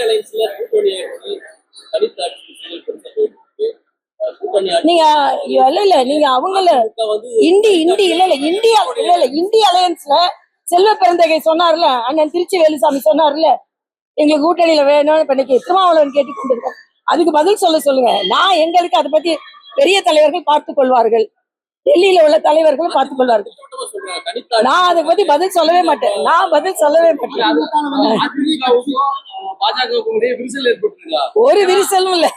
அலைன்ஸ்ல கூட்டணி ஆட்சி தனித்தாட்சி நீங்க இல்ல இல்ல நீங்க அவங்கள இண்டி இண்டி இல்ல இல்ல இந்தியா இல்ல இல்ல இந்திய அலையன்ஸ்ல செல்வ பெருந்தகை சொன்னார்ல அண்ணன் திருச்சி வேலுசாமி சொன்னார்ல எங்களுக்கு கூட்டணியில வேணும் இப்ப இன்னைக்கு திருமாவளவன் கேட்டு கொண்டிருக்கோம் அதுக்கு பதில் சொல்ல சொல்லுங்க. நான் எங்களுக்கு அதை பத்தி பெரிய தலைவர்கள் பார்த்துக் கொள்வார்கள். டெல்லியில உள்ள தலைவர்களும் பார்த்துக் கொள்வார்கள். நான் அதை பத்தி பதில் சொல்லவே மாட்டேன். நான் பதில் சொல்லவே மாட்டேன். ஒரு விரிசலும் இல்ல.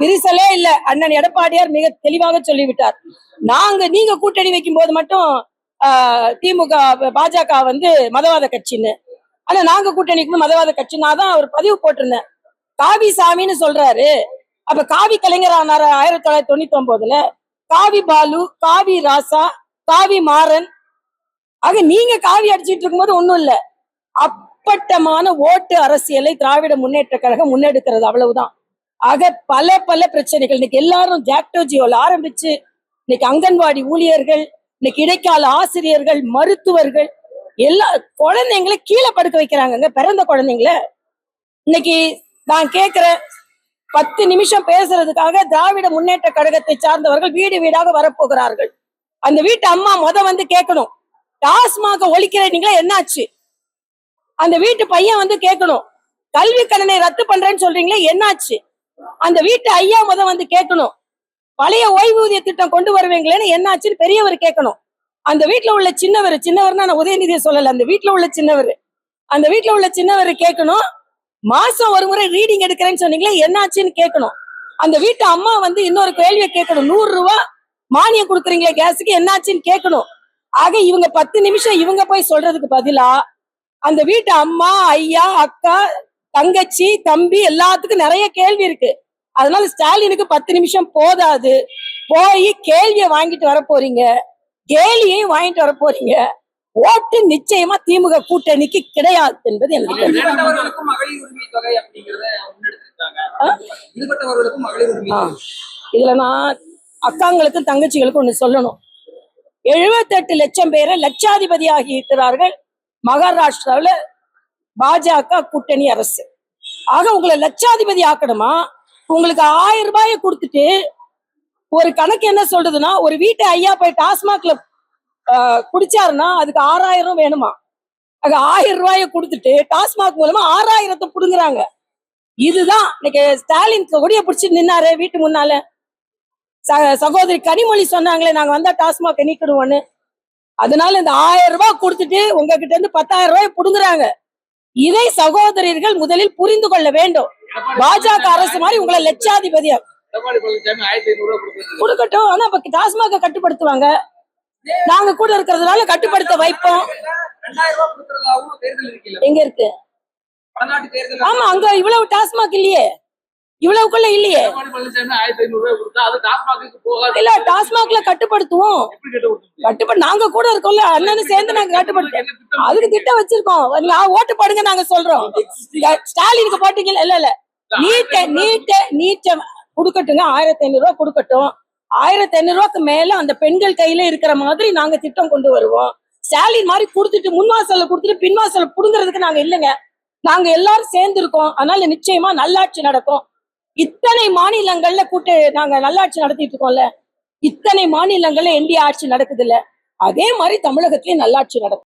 விரிசலே இல்ல. அண்ணன் எடப்பாடியார் மிக தெளிவாக சொல்லிவிட்டார். நாங்க நீங்க கூட்டணி வைக்கும் போது மட்டும் ஆஹ், திமுக பாஜக வந்து மதவாத கட்சின்னு. ஆனா நாங்க கூட்டணிக்கு மதவாத கட்சி தான் ஒரு பதிவு போட்டிருந்தேன். காவி சாமின்னு சொல்றாரு. அப்ப காவி கலைஞர் ஆனாரு ஆயிரத்தி தொள்ளாயிரத்தி தொண்ணூத்தி ஒன்பதுல காவி பாலு காவி ராசா காவி மாறன். ஆக நீங்க காவி அடிச்சிட்டு இருக்கும்போது ஒண்ணும் இல்ல. அப்பட்டமான ஓட்டு அரசியலை திராவிட முன்னேற்ற கழகம் முன்னெடுக்கிறது அவ்வளவுதான். ஆக பல பல பிரச்சனைகள். இன்னைக்கு எல்லாரும் ஜாக்டோஜியோல ஆரம்பிச்சு இன்னைக்கு அங்கன்வாடி ஊழியர்கள் இன்னைக்கு இடைக்கால ஆசிரியர்கள் மருத்துவர்கள் எல்லா குழந்தைங்களை கீழே படுக்க வைக்கிறாங்கங்க பிறந்த குழந்தைங்கள. இன்னைக்கு நான் கேட்கிறேன் பத்து நிமிஷம் பேசுறதுக்காக திராவிட முன்னேற்ற கழகத்தை சார்ந்தவர்கள் வீடு வீடாக வரப்போகிறார்கள். அந்த வீட்டு அம்மா முத வந்து கேட்கணும். டாஸ்மாக ஒழிக்கிறீங்களா? என்னாச்சு? அந்த வீட்டு பையன் வந்து கேட்கணும். கல்வி கடனை ரத்து பண்றேன்னு சொல்றீங்களே என்னாச்சு? அந்த வீட்டு ஐயா முத வந்து கேட்கணும். பழைய ஓய்வூதிய திட்டம் கொண்டு வருவீங்களேன்னு என்னாச்சுன்னு பெரியவர் கேட்கணும். அந்த வீட்டுல உள்ள சின்னவர் சின்னவர்னா நான் உதயநிதியை சொல்லல அந்த வீட்டுல உள்ள சின்னவர். அந்த வீட்டுல உள்ள சின்னவர் கேட்கணும். மாசம் ஒரு முறை ரீடிங் எடுக்கிறேன்னு சொன்னீங்களே என்னாச்சுன்னு கேட்கணும். அந்த வீட்டு அம்மா வந்து இன்னொரு கேள்வியை கேட்கணும். நூறு ரூபா மானியம் கொடுக்குறீங்களே கேஸுக்கு என்னாச்சுன்னு கேட்கணும். ஆக இவங்க பத்து நிமிஷம் இவங்க போய் சொல்றதுக்கு பதிலா அந்த வீட்டு அம்மா ஐயா அக்கா தங்கச்சி தம்பி எல்லாத்துக்கும் நிறைய கேள்வி இருக்கு. அதனால ஸ்டாலினுக்கு பத்து நிமிஷம் போதாது. போய் கேள்வியை வாங்கிட்டு வர போறீங்க கேலியையும் வாங்கிட்டு வர போறீங்க ஓட்டு நிச்சயமா திமுக கூட்டணிக்கு கிடையாது என்பது எனக்கு. இதுல நான் அக்காங்களுக்கும் தங்கச்சிகளுக்கும் ஒண்ணு சொல்லணும். எழுபத்தெட்டு லட்சம் பேரை லட்சாதிபதி ஆகி இருக்கிறார்கள் மகாராஷ்டிராவுல பாஜக கூட்டணி அரசு. ஆக உங்களை லட்சாதிபதி ஆக்கணுமா? உங்களுக்கு ஆயிரம் ரூபாயை கொடுத்துட்டு ஒரு கணக்கு என்ன சொல்றதுன்னா ஒரு வீட்டு ஐயா போய் டாஸ்மாக்ல குடிச்சாருன்னா அதுக்கு ஆறாயிரம் வேணுமா? அது ஆயிரம் ரூபாயை கொடுத்துட்டு டாஸ்மாக் மூலமா ஆறாயிரத்தை புடுங்குறாங்க. இதுதான் இன்னைக்கு ஸ்டாலின் கொடிய பிடிச்சி நின்னாரு வீட்டு முன்னால. சகோதரி கனிமொழி சொன்னாங்களே நாங்க வந்தா டாஸ்மாக் நீக்கிடுவோன்னு. அதனால இந்த ஆயிரம் ரூபாய் கொடுத்துட்டு உங்ககிட்ட இருந்து பத்தாயிரம் ரூபாய் புடுங்குறாங்க. இதை சகோதரர்கள் முதலில் புரிந்து கொள்ள வேண்டும். பாஜக அரசு மாதிரி உங்களை லட்சாதிபதியா கொடுக்கட்டும். ஆனா இப்ப டாஸ்மாக கட்டுப்படுத்துவாங்க. நாங்க கூட இருக்கிறதுனால கட்டுப்படுத்த வைப்போம். எங்க இருக்கு? ஆமா அங்க இவ்வளவு டாஸ்மாக் இல்லையே. இவ்வளவுக்குள்ள இல்லையே. இல்ல டாஸ்மாக்ல கட்டுப்படுத்துவோம். கட்டுப்படு நாங்க கூட இருக்கோம்ல அண்ணனும் சேர்ந்து நாங்க கட்டுப்படுத்தோம் அதுக்கு திட்டம் வச்சிருக்கோம். ஓட்டு போடுங்க நாங்க சொல்றோம். ஸ்டாலினுக்கு போட்டீங்க இல்ல இல்ல. நீட்ட நீட்ட நீட்ட கொடுக்கட்டுங்க ஆயிரத்தி ஐநூறு ரூபாய் கொடுக்கட்டும். ஆயிரத்தி ஐநூறு ரூபாய்க்கு மேல அந்த பெண்கள் கையில இருக்கிற மாதிரி நாங்க திட்டம் கொண்டு வருவோம். சேலரி மாதிரி கொடுத்துட்டு முன்வாசல கொடுத்துட்டு பின்வாசல புடுங்கிறதுக்கு நாங்க இல்லைங்க. நாங்க எல்லாரும் சேர்ந்து இருக்கோம் அதனால நிச்சயமா நல்லாட்சி நடக்கும். இத்தனை மாநிலங்கள்ல கூட்டு நாங்க நல்லாட்சி நடத்திட்டு இருக்கோம்ல. இத்தனை மாநிலங்கள்ல இந்திய ஆட்சி நடக்குது இல்ல அதே மாதிரி தமிழகத்திலயும் நல்லாட்சி நடக்கும்.